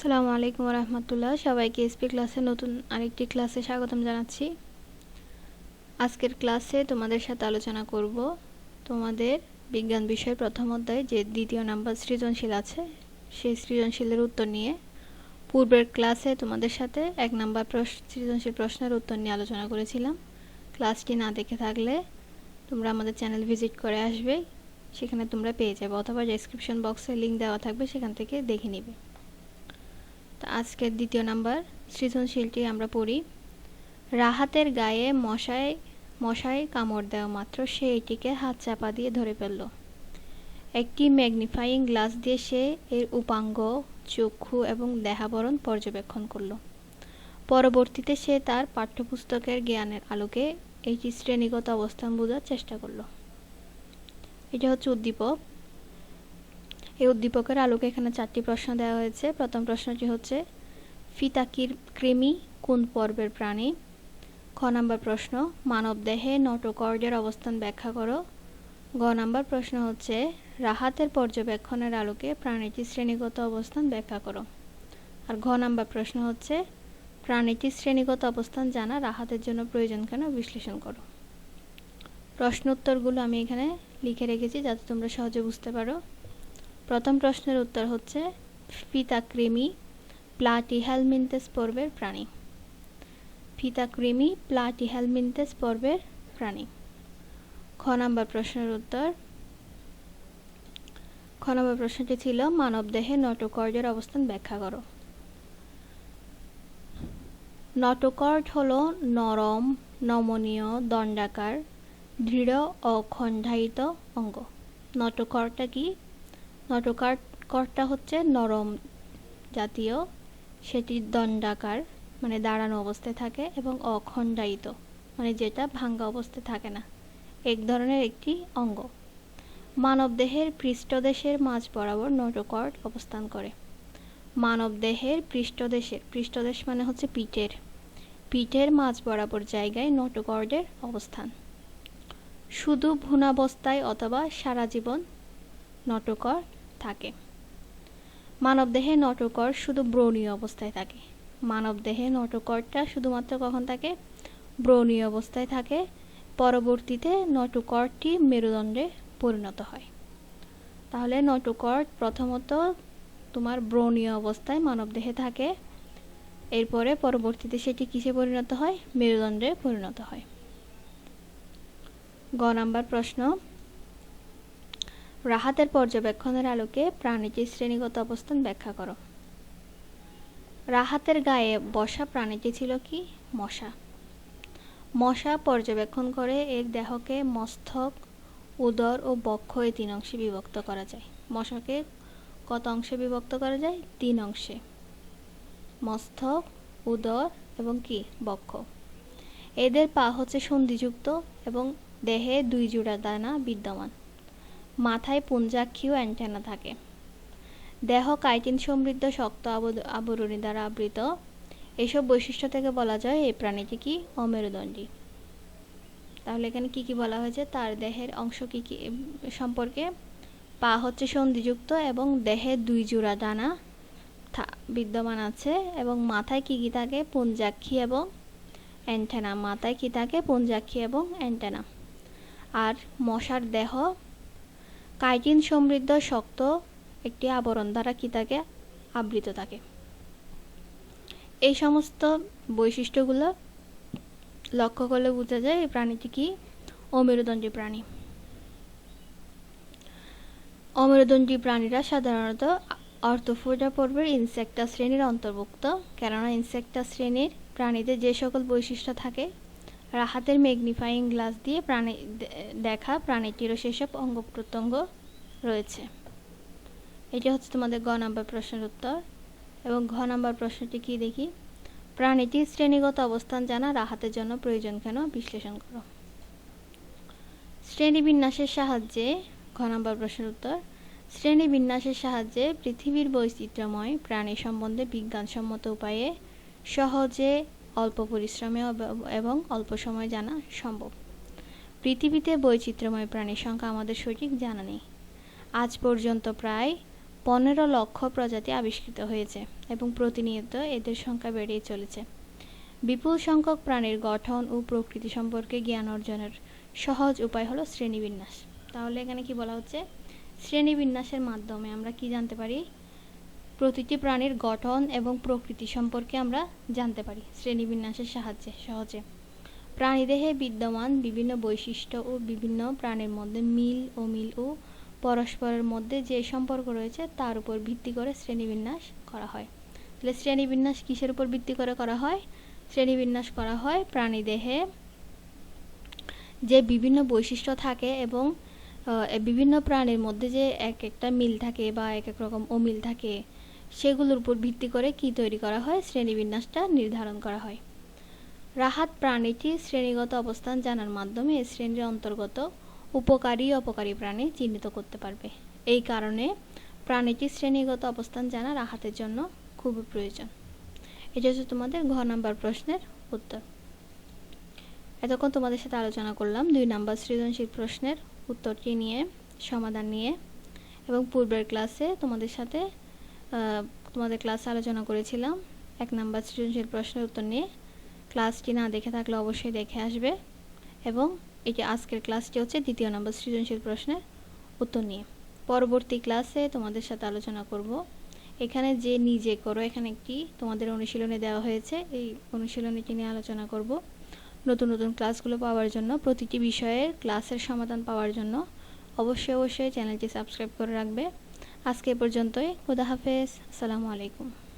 আসসালামু আলাইকুম রহমতুল্লাহ সবাইকে এসপি ক্লাসে নতুন আরেকটি ক্লাসে স্বাগতম জানাচ্ছি। আজকের ক্লাসে তোমাদের সাথে আলোচনা করব তোমাদের বিজ্ঞান বিষয় প্রথম অধ্যায়, যে দ্বিতীয় নাম্বার সৃজনশীল আছে, সেই সৃজনশীলের উত্তর নিয়ে। পূর্বের ক্লাসে তোমাদের সাথে এক নাম্বার সৃজনশীল প্রশ্নের উত্তর নিয়ে আলোচনা করেছিলাম। ক্লাসটি না দেখে থাকলে তোমরা আমাদের চ্যানেল ভিজিট করে আসবে, সেখানে তোমরা পেয়ে যাবে, অথবা ডেসক্রিপশন বক্সে লিঙ্ক দেওয়া থাকবে, সেখান থেকে দেখে নিবে। আজকের দ্বিতীয় নাম্বার, সৃজনশীলটি আমরা পড়ি। রাহাতের গায়ে মশায় মশায় কামড় দেওয়া মাত্র সে এটিকে হাত চাপা দিয়ে ধরে ফেলল। একটি ম্যাগনিফাইং গ্লাস দিয়ে সে এর উপাঙ্গ, চক্ষু এবং দেহাবরণ পর্যবেক্ষণ করল। পরবর্তীতে সে তার পাঠ্যপুস্তকের জ্ঞানের আলোকে এটি শ্রেণীগত অবস্থান বোঝার চেষ্টা করল। এটা হচ্ছে উদ্দীপক। এই উদ্দীপকের আলোকে এখানে চারটি প্রশ্ন দেওয়া হয়েছে। প্রথম প্রশ্নটি হচ্ছে, ফিতাকির কৃমি কোন পর্বের প্রাণী? খ নাম্বার প্রশ্ন, মানবদেহে নটোকর্ডের অবস্থান ব্যাখ্যা করো। গ নাম্বার প্রশ্ন হচ্ছে, রাহাতের পর্যবেক্ষণের আলোকে প্রাণীটির শ্রেণীগত অবস্থান ব্যাখ্যা করো। আর ঘ নাম্বার প্রশ্ন হচ্ছে, প্রাণীটির শ্রেণীগত অবস্থান জানা রাহাতের জন্য প্রয়োজন কেন বিশ্লেষণ করো। প্রশ্ন উত্তরগুলো আমি এখানে লিখে রেখেছি যাতে তোমরা সহজে বুঝতে পারো। প্রথম প্রশ্নের উত্তর হচ্ছে ফিতাকৃমি প্লাটিহেলমিনতেস পর্বের প্রাণী। ফিতাকৃমি প্লাটিহেলমিনতেস পর্বের প্রাণী। খ নাম্বার প্রশ্নের উত্তর। খ নম্বর প্রশ্নটি ছিল, মানবদেহে নটোকর্ডের অবস্থান ব্যাখ্যা করো। নটোকর্ড হলো নরম, নমনীয়, দণ্ডাকার, দৃঢ় ও খণ্ডায়িত অঙ্গ। নটোকর্ডটা কি? নটোকর্ডটা হচ্ছে নরম জাতীয়, সেটি দণ্ডাকার মানে দাঁড়ানো অবস্থায় থাকে এবং অখণ্ডায়িত মানে যেটা ভাঙ্গা অবস্থায় থাকে না। এক ধরনের একটি অঙ্গ। মানবদেহের পৃষ্ঠদেশের মাঝ বরাবর নটোকর্ড অবস্থান করে। মানবদেহের পৃষ্ঠদেশের, পৃষ্ঠদেশ মানে হচ্ছে পিঠের। পিঠের মাঝ বরাবর জায়গায় নটোকর্ডের অবস্থান। শুধু ভুনাবস্থায় অথবা সারা জীবন নটকর মানবদেহে নটকর শুধু ব্রণীয় অবস্থায় থাকে। মানবদেহে নটকরটা শুধুমাত্র কখন থাকে? ব্রণীয় অবস্থায় থাকে। পরবর্তীতে নটকরটি মেরুদণ্ডে পরিণত হয়। তাহলে নটকর প্রথমত তোমার ব্রণীয় অবস্থায় মানবদেহে থাকে। এরপরে পরবর্তীতে সেটি কিসে পরিণত হয়? মেরুদণ্ডে পরিণত হয়। গ নাম্বার প্রশ্ন। রাহাতের পর্যবেক্ষণের আলোকে প্রাণীটির শ্রেণীগত অবস্থান ব্যাখ্যা করো। রাহাতের গায়ে বসা প্রাণীটি ছিল কি? মশা। মশা পর্যবেক্ষণ করে এর দেহকে মস্তক, উদর ও বক্ষ এই তিন অংশে বিভক্ত করা যায়। মশাকে কত অংশে বিভক্ত করা যায়? তিন অংশে। মস্তক, উদর এবং কি? বক্ষ। এদের পা হচ্ছে সন্ধিযুক্ত এবং দেহে দুই জোড়া দানা বিদ্যমান। মাথায় পুঞ্জাক্ষী ও অ্যান্টেনা থাকে। দেহ কাইটিন সমৃদ্ধ, শক্ত আবরণী দ্বারা আবৃত। এসব বৈশিষ্ট্য থেকে বলা যায় এই প্রাণীটি কি? অমেরুদণ্ডী। তাহলে এখানে কি কি বলা হয়েছে? তার দেহের অংশ কি কি সম্পর্কে? পা হচ্ছে সন্ধিযুক্ত এবং দেহে দুই জোড়া ডানা বিদ্যমান আছে এবং মাথায় কি কি থাকে? পুঞ্জাক্ষী এবং অ্যান্টেনা। মাথায় কি থাকে? পুঞ্জাক্ষী এবং অ্যান্টেনা। আর মশার দেহ কাইটিন সমৃদ্ধ শক্ত একটি আবরণ দ্বারা কি থাকে? আবৃত থাকে। এই সমস্ত বৈশিষ্ট্যগুলো লক্ষ্য করলে বোঝা যায় এই প্রাণীটি কি? অমেরুদণ্ডী প্রাণী। অমেরুদণ্ডী প্রাণীরা সাধারণত অর্থোফোডা পর্বের ইনসেক্টা শ্রেণির অন্তর্ভুক্ত। কেননা ইনসেক্টা শ্রেণির প্রাণীদের যে সকল বৈশিষ্ট্য থাকে, রাহাতের ম্যাগনিফাইং গ্লাস দিয়ে প্রাণী দেখা প্রাণীটিরও সেসব অঙ্গ প্রত্যঙ্গ রয়েছে। এটি হচ্ছে তোমাদের গ নাম্বার প্রশ্নের উত্তর। এবং ঘ নাম্বার প্রশ্নটি কি দেখি? প্রাণীটির শ্রেণীগত অবস্থান জানা, রাহাতের জন্য প্রয়োজন কেন? বিশ্লেষণ করো। শ্রেণি বিন্যাসের সাহায্যে, ঘ নাম্বার প্রশ্নের উত্তর শ্রেণি বিন্যাসের সাহায্যে পৃথিবীর বৈচিত্র্যময় প্রাণী সম্বন্ধে বিজ্ঞানসম্মত উপায়ে সহজে অল্প পরিশ্রমে এবং অল্প সময় জানা সম্ভব। পৃথিবীতে বৈচিত্র্যময় প্রাণীর সংখ্যা আমাদের সঠিক জানা নেই। আজ পর্যন্ত প্রায় পনেরো লক্ষ প্রজাতি আবিষ্কৃত হয়েছে এবং প্রতিনিয়ত এদের সংখ্যা বেড়েই চলেছে। বিপুল সংখ্যক প্রাণীর গঠন ও প্রকৃতি সম্পর্কে জ্ঞান অর্জনের সহজ উপায় হলো শ্রেণীবিন্যাস। তাহলে এখানে কি বলা হচ্ছে? শ্রেণীবিন্যাসের মাধ্যমে আমরা কি জানতে পারি? প্রতিটি প্রাণীর গঠন এবং প্রকৃতি সম্পর্কে আমরা জানতে পারি শ্রেণীবিন্যাসের সাহায্যে সহজে। প্রাণীদেহে বিদ্যমান বিভিন্ন বৈশিষ্ট্য ও বিভিন্ন প্রাণীর মধ্যে মিল, অমিল ও পরস্পরের মধ্যে যে সম্পর্ক রয়েছে তার উপর ভিত্তি করে শ্রেণীবিন্যাস করা হয়। তাহলে শ্রেণীবিন্যাস কিসের উপর ভিত্তি করে করা হয়? শ্রেণীবিন্যাস করা হয় প্রাণীদেহে যে বিভিন্ন বৈশিষ্ট্য থাকে এবং বিভিন্ন প্রাণীর মধ্যে যে এক একটা মিল থাকে বা এক এক রকম অমিল থাকে, সেগুলোর উপর ভিত্তি করে কি তৈরি করা হয়? শ্রেণীবিন্যাসটা নির্ধারণ করা হয়। রাহাত প্রাণীটির শ্রেণীগত অবস্থান জানার মাধ্যমে শ্রেণির অন্তর্গত উপকারী অপকারী প্রাণী চিহ্নিত করতে পারবে। এই কারণে প্রাণীটির শ্রেণীগত অবস্থান জানা রাহাতের জন্য খুবই প্রয়োজন। এটা হচ্ছে তোমাদের ঘ নাম্বার প্রশ্নের উত্তর। এতক্ষণ তোমাদের সাথে আলোচনা করলাম দুই নাম্বার সৃজনশীল প্রশ্নের উত্তরটি নিয়ে, সমাধান নিয়ে এবং পূর্বের ক্লাসে তোমাদের সাথে তোমাদের ক্লাসে আলোচনা করেছিলাম। এক নাম্বার সৃজনশীল প্রশ্নের উত্তর নিয়ে। ক্লাসটি না দেখে থাকলে অবশ্যই দেখে আসবে এবং এটি আজকের ক্লাসটি হচ্ছে দ্বিতীয় নম্বর সৃজনশীল প্রশ্নের উত্তর নিয়ে। পরবর্তী ক্লাসে তোমাদের সাথে আলোচনা করব। এখানে যে নিজে করো, এখানে একটি তোমাদের অনুশীলনে দেওয়া হয়েছে। এই অনুশীলনীটি নিয়ে আলোচনা করব। নতুন নতুন ক্লাসগুলো পাওয়ার জন্য, প্রতিটি বিষয়ের ক্লাসের সমাধান পাওয়ার জন্য অবশ্যই অবশ্যই চ্যানেলটি সাবস্ক্রাইব করে রাখবে। আজকে পর্যন্তই। খুদা হাফেজ। আসসালামু আলাইকুম।